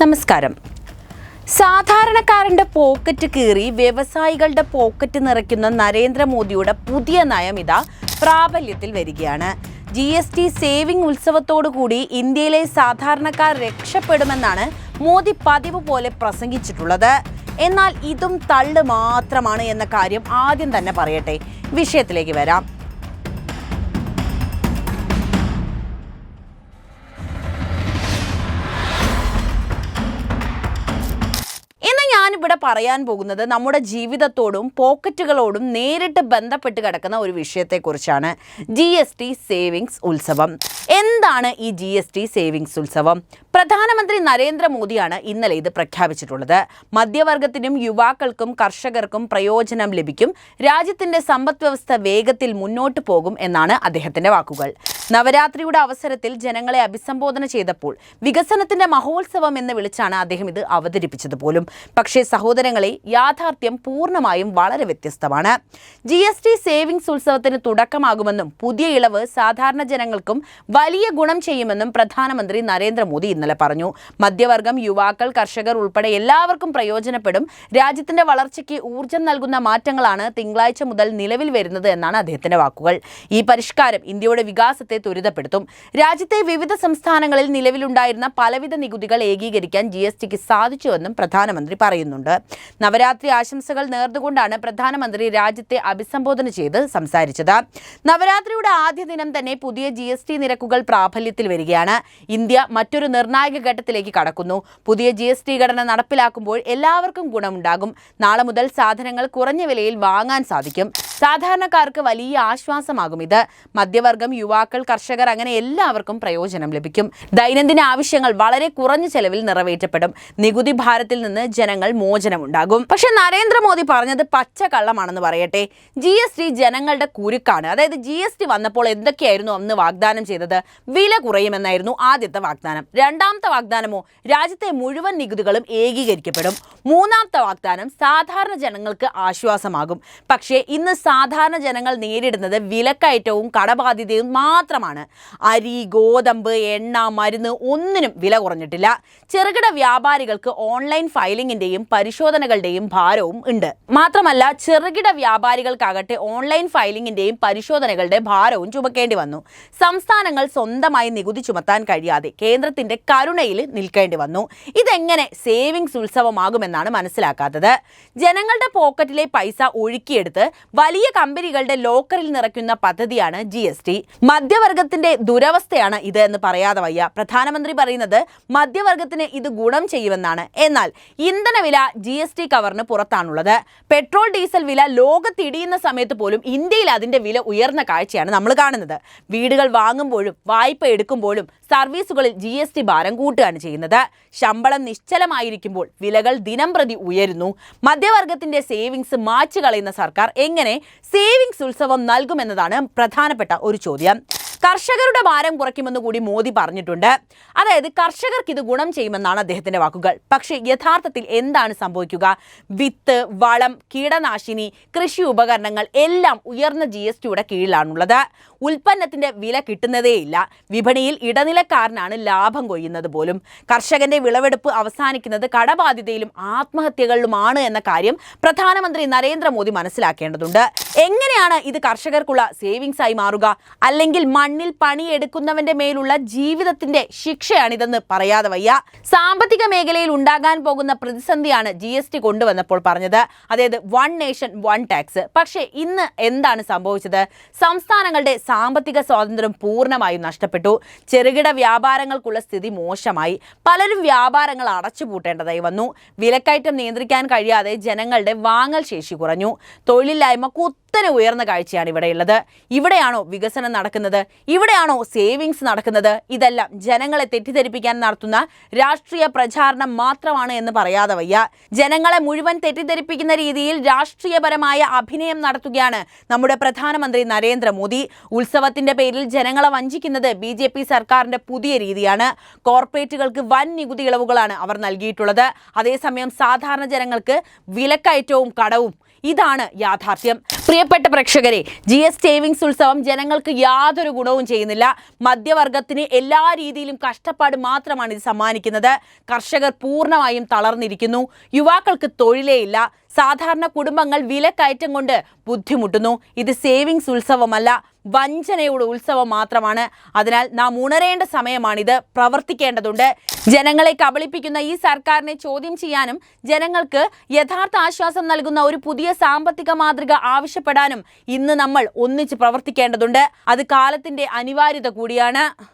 നമസ്കാരം. സാധാരണക്കാരന്റെ പോക്കറ്റ് കീറി വ്യവസായികളുടെ പോക്കറ്റ് നിറയ്ക്കുന്ന നരേന്ദ്രമോദിയുടെ പുതിയ നയം ഇതാ പ്രാബല്യത്തിൽ വരികയാണ്. ജി എസ് ടി സേവിംഗ് ഉത്സവത്തോടുകൂടി ഇന്ത്യയിലെ സാധാരണക്കാർ രക്ഷപ്പെടുമെന്നാണ് മോദി പതിവ് പോലെ പ്രസംഗിച്ചിട്ടുള്ളത്. എന്നാൽ ഇതും തള്ളു മാത്രമാണ് എന്ന കാര്യം ആദ്യം തന്നെ പറയട്ടെ. വിഷയത്തിലേക്ക് വരാം. ഞാനിവിടെ പറയാൻ പോകുന്നത് നമ്മുടെ ജീവിതത്തോടും പോക്കറ്റുകളോടും നേരിട്ട് ബന്ധപ്പെട്ട് കിടക്കുന്ന ഒരു വിഷയത്തെക്കുറിച്ചാണ്. ജി എസ് ടി സേവിങ്സ് ഉത്സവം. എന്താണ് ഈ ജി എസ് ടി സേവിങ്സ് ഉത്സവം? പ്രധാനമന്ത്രി നരേന്ദ്രമോദിയാണ് ഇന്നലെ ഇത് പ്രഖ്യാപിച്ചിട്ടുള്ളത്. മധ്യവർഗത്തിനും യുവാക്കൾക്കും കർഷകർക്കും പ്രയോജനം ലഭിക്കും. രാജ്യത്തിന്റെ സമ്പദ് വ്യവസ്ഥ വേഗത്തിൽ മുന്നോട്ട് പോകും എന്നാണ് അദ്ദേഹത്തിന്റെ വാക്കുകൾ. നവരാത്രിയുടെ അവസരത്തിൽ ജനങ്ങളെ അഭിസംബോധന ചെയ്തപ്പോൾ വികസനത്തിന്റെ മഹോത്സവം എന്ന് വിളിച്ചാണ് അദ്ദേഹം ഇത് അവതരിപ്പിച്ചത് പോലും. പക്ഷേ സഹോദരങ്ങളെ യാഥാർത്ഥ്യം പൂർണമായും വളരെ വ്യത്യസ്തമാണ്. ജി എസ് ടി സേവിങ്സ് ഉത്സവത്തിന് തുടക്കമാകുമെന്നും പുതിയ ഇളവ് സാധാരണ ജനങ്ങൾക്കും വലിയ ഗുണം ചെയ്യുമെന്നും പ്രധാനമന്ത്രി നരേന്ദ്രമോദി ഇന്നലെ പറഞ്ഞു. മധ്യവർഗം യുവാക്കൾ കർഷകർ ഉൾപ്പെടെ എല്ലാവർക്കും പ്രയോജനപ്പെടും. രാജ്യത്തിന്റെ വളർച്ചയ്ക്ക് ഊർജം നൽകുന്ന മാറ്റങ്ങളാണ് തിങ്കളാഴ്ച മുതൽ നിലവിൽ വരുന്നത് എന്നാണ് അദ്ദേഹത്തിന്റെ വാക്കുകൾ. ഈ പരിഷ്കാരം ഇന്ത്യയുടെ വികാസത്തെ ത്വരിതപ്പെടുത്തും. രാജ്യത്തെ വിവിധ സംസ്ഥാനങ്ങളിൽ നിലവിലുണ്ടായിരുന്ന പലവിധ നികുതികൾ ഏകീകരിക്കാൻ ജി എസ് ടിക്ക് സാധിച്ചുവെന്നും പ്രധാനമന്ത്രി പറയുന്നുണ്ട്. നവരാത്രി ആശംസകൾ നേർന്നുകൊണ്ടാണ് പ്രധാനമന്ത്രി രാജ്യത്തെ അഭിസംബോധന ചെയ്ത് സംസാരിച്ചത്. നവരാത്രിയുടെ ആദ്യ ദിനം തന്നെ പുതിയ ജി എസ് ടി നിരക്കുകൾ പ്രാബല്യത്തിൽ വരികയാണ്. ഇന്ത്യ മറ്റൊരു നിർണായക ഘട്ടത്തിലേക്ക് കടക്കുന്നു. പുതിയ ജി എസ് ടി ഘടന നടപ്പിലാക്കുമ്പോൾ എല്ലാവർക്കും ഗുണമുണ്ടാകും. നാളെ മുതൽ സാധനങ്ങൾ കുറഞ്ഞ വിലയിൽ വാങ്ങാൻ സാധിക്കും. സാധാരണക്കാർക്ക് വലിയ ആശ്വാസമാകും ഇത്. മധ്യവർഗം യുവാക്കൾ കർഷകർ അങ്ങനെ എല്ലാവർക്കും പ്രയോജനം ലഭിക്കും. ദൈനംദിന ആവശ്യങ്ങൾ വളരെ കുറഞ്ഞ ചെലവിൽ നിറവേറ്റപ്പെടും. നികുതി ഭാരത്തിൽ നിന്ന് ജനങ്ങൾ മോചനമുണ്ടാകും. പക്ഷെ നരേന്ദ്രമോദി പറഞ്ഞത് പച്ച കള്ളമാണെന്ന് പറയട്ടെ. ജി എസ് ടി ജനങ്ങളുടെ കുരുക്കാണ്. അതായത് ജി എസ് ടി വന്നപ്പോൾ എന്തൊക്കെയായിരുന്നു അന്ന് വാഗ്ദാനം ചെയ്തത്? വില കുറയുമെന്നായിരുന്നു ആദ്യത്തെ വാഗ്ദാനം. രണ്ടാമത്തെ വാഗ്ദാനമോ? രാജ്യത്തെ മുഴുവൻ നികുതികളും ഏകീകരിക്കപ്പെടും. മൂന്നാമത്തെ വാഗ്ദാനം സാധാരണ ജനങ്ങൾക്ക് ആശ്വാസമാകും. പക്ഷേ ഇന്ന് സാധാരണ ജനങ്ങൾ നേരിടുന്നത് വിലക്കയറ്റവും കടബാധ്യതയും മാത്രമാണ്. അരി ഗോതമ്പ് എണ്ണ മരുന്ന് ഒന്നിനും വില കുറഞ്ഞിട്ടില്ല. ചെറുകിട വ്യാപാരികൾക്ക് ഓൺലൈൻ ഫയലിംഗിന്റെയും പരിശോധനകളുടെയും ഭാരവും ഉണ്ട്. മാത്രമല്ല ചെറുകിട വ്യാപാരികൾക്കാകട്ടെ ഓൺലൈൻ ഫയലിംഗിന്റെയും പരിശോധനകളുടെ ഭാരവും ചുമക്കേണ്ടി വന്നു. സംസ്ഥാനങ്ങൾ സ്വന്തമായി നികുതി ചുമത്താൻ കഴിയാതെ കേന്ദ്രത്തിന്റെ കരുണയിൽ നിൽക്കേണ്ടി വന്നു. ഇതെങ്ങനെ സേവിങ്സ് ഉത്സവമാകുമെന്നാണ് മനസ്സിലാക്കാത്തത്. ജനങ്ങളുടെ പോക്കറ്റിലെ പൈസ ഒഴുക്കിയെടുത്ത് വലിയ കമ്പനികളുടെ ലോക്കറിൽ നിറയ്ക്കുന്ന പദ്ധതിയാണ് ജി എസ് ടി. മധ്യവർഗത്തിന്റെ ദുരവസ്ഥയാണ് ഇത് എന്ന് പറയാതെ വയ്യ. പ്രധാനമന്ത്രി പറയുന്നത് മധ്യവർഗത്തിന് ഇത് ഗുണം ചെയ്യുമെന്നാണ്. എന്നാൽ ഇന്ധനവില ജി എസ് ടി കവറിന് പുറത്താണുള്ളത്. പെട്രോൾ ഡീസൽ വില ലോകത്തിടിയുന്ന സമയത്ത് പോലും ഇന്ത്യയിൽ അതിന്റെ വില ഉയർന്ന കാഴ്ചയാണ് നമ്മൾ കാണുന്നത്. വീടുകൾ വാങ്ങുമ്പോഴും വായ്പ എടുക്കുമ്പോഴും സർവീസുകളിൽ ജി എസ് ടി ഭാരം കൂട്ടുകയാണ് ചെയ്യുന്നത്. ശമ്പളം നിശ്ചലമായിരിക്കുമ്പോൾ വിലകൾ ദിനം പ്രതി ഉയരുന്നു. മധ്യവർഗത്തിന്റെ സേവിങ്സ് മാച്ചു കളയുന്ന സർക്കാർ എങ്ങനെ സേവിങ്സ് ഉത്സവം നൽകുമെന്നതാണ് പ്രധാനപ്പെട്ട ഒരു ചോദ്യം. കർഷകരുടെ ഭാരം കുറയ്ക്കുമെന്ന് കൂടി മോദി പറഞ്ഞിട്ടുണ്ട്. അതായത് കർഷകർക്ക് ഇത് ഗുണം ചെയ്യുമെന്നാണ് അദ്ദേഹത്തിന്റെ വാക്കുകൾ. പക്ഷേ യഥാർത്ഥത്തിൽ എന്താണ് സംഭവിക്കുക? വിത്ത് വളം കീടനാശിനി കൃഷി ഉപകരണങ്ങൾ എല്ലാം ഉയർന്ന ജി എസ് ടിയുടെ കീഴിലാണുള്ളത്. ഉൽപ്പന്നത്തിന്റെ വില കിട്ടുന്നതേയില്ല. വിപണിയിൽ ഇടനിലക്കാരനാണ് ലാഭം കൊയ്യുന്നത് പോലും. കർഷകന്റെ വിളവെടുപ്പ് അവസാനിക്കുന്നത് കടബാധ്യതയിലും ആത്മഹത്യകളിലുമാണ് എന്ന കാര്യം പ്രധാനമന്ത്രി നരേന്ദ്രമോദി മനസ്സിലാക്കേണ്ടതുണ്ട്. എങ്ങനെയാണ് ഇത് കർഷകർക്കുള്ള സേവിങ്സ് ആയി മാറുക? അല്ലെങ്കിൽ മണ്ണിൽ പണിയെടുക്കുന്നവന്റെ മേലുള്ള ജീവിതത്തിന്റെ ശിക്ഷയാണിതെന്ന് പറയാതെ വയ്യ. സാമ്പത്തിക മേഖലയിൽ ഉണ്ടാകാൻ പോകുന്ന പ്രതിസന്ധിയാണ് ജി എസ് ടി കൊണ്ടുവന്നപ്പോൾ പറഞ്ഞത്. അതായത് വൺ നേഷൻ വൺ ടാക്സ്. പക്ഷേ ഇന്ന് എന്താണ് സംഭവിച്ചത്? സംസ്ഥാനങ്ങളുടെ സാമ്പത്തിക സ്വാതന്ത്ര്യം പൂർണമായും നഷ്ടപ്പെട്ടു. ചെറുകിട വ്യാപാരങ്ങൾക്കുള്ള സ്ഥിതി മോശമായി. പലരും വ്യാപാരങ്ങൾ അടച്ചുപൂട്ടേണ്ടതായി വന്നു. വിലക്കയറ്റം നിയന്ത്രിക്കാൻ കഴിയാതെ ജനങ്ങളുടെ വാങ്ങൽ ശേഷി കുറഞ്ഞു. തൊഴിലില്ലായ്മ കുത്തനെ ഉയർന്ന കാഴ്ചയാണ് ഇവിടെയുള്ളത്. ഇവിടെയാണോ വികസനം നടക്കുന്നത്? ഇവിടെയാണോ സേവിങ്സ് നടക്കുന്നത്? ഇതെല്ലാം ജനങ്ങളെ തെറ്റിദ്ധരിപ്പിക്കാൻ നടത്തുന്ന രാഷ്ട്രീയ പ്രചാരണം മാത്രമാണ് എന്ന് പറയാതെ വയ്യ. ജനങ്ങളെ മുഴുവൻ തെറ്റിദ്ധരിപ്പിക്കുന്ന രീതിയിൽ രാഷ്ട്രീയപരമായ അഭിനയം നടത്തുകയാണ് നമ്മുടെ പ്രധാനമന്ത്രി നരേന്ദ്രമോദി. ഉത്സവത്തിന്റെ പേരിൽ ജനങ്ങളെ വഞ്ചിക്കുന്നത് ബി ജെ പി സർക്കാരിന്റെ പുതിയ രീതിയാണ്. കോർപ്പറേറ്റുകൾക്ക് വൻ നികുതി ഇളവുകളാണ് അവർ നൽകിയിട്ടുള്ളത്. അതേസമയം സാധാരണ ജനങ്ങൾക്ക് വിലക്കയറ്റവും കടവും. ഇതാണ് യാഥാർത്ഥ്യം. പ്രിയപ്പെട്ട പ്രേക്ഷകരെ ജി എസ് സേവിങ്സ് ഉത്സവം ജനങ്ങൾക്ക് യാതൊരു ഗുണവും ചെയ്യുന്നില്ല. മധ്യവർഗത്തിന് എല്ലാ രീതിയിലും കഷ്ടപ്പാട് മാത്രമാണ് ഇത് സമ്മാനിക്കുന്നത്. കർഷകർ പൂർണമായും തളർന്നിരിക്കുന്നു. യുവാക്കൾക്ക് തൊഴിലേ ഇല്ല. സാധാരണ കുടുംബങ്ങൾ വില കയറ്റം കൊണ്ട് ബുദ്ധിമുട്ടുന്നു. ഇത് സേവിങ്സ് ഉത്സവമല്ല. വഞ്ചനയുടെ ഉത്സവം മാത്രമാണ്. അതിനാൽ നാം ഉണരേണ്ട സമയമാണിത്. പ്രവർത്തിക്കേണ്ടതുണ്ട്. ജനങ്ങളെ കബളിപ്പിക്കുന്ന ഈ സർക്കാരിനെ ചോദ്യം ചെയ്യാനും ജനങ്ങൾക്ക് യഥാർത്ഥ ആശ്വാസം നൽകുന്ന ഒരു പുതിയ സാമ്പത്തിക മാതൃക ആവശ്യപ്പെടാനും ഇന്ന് നമ്മൾ ഒന്നിച്ച് പ്രവർത്തിക്കേണ്ടതുണ്ട്. അത് കാലത്തിന്റെ അനിവാര്യത കൂടിയാണ്.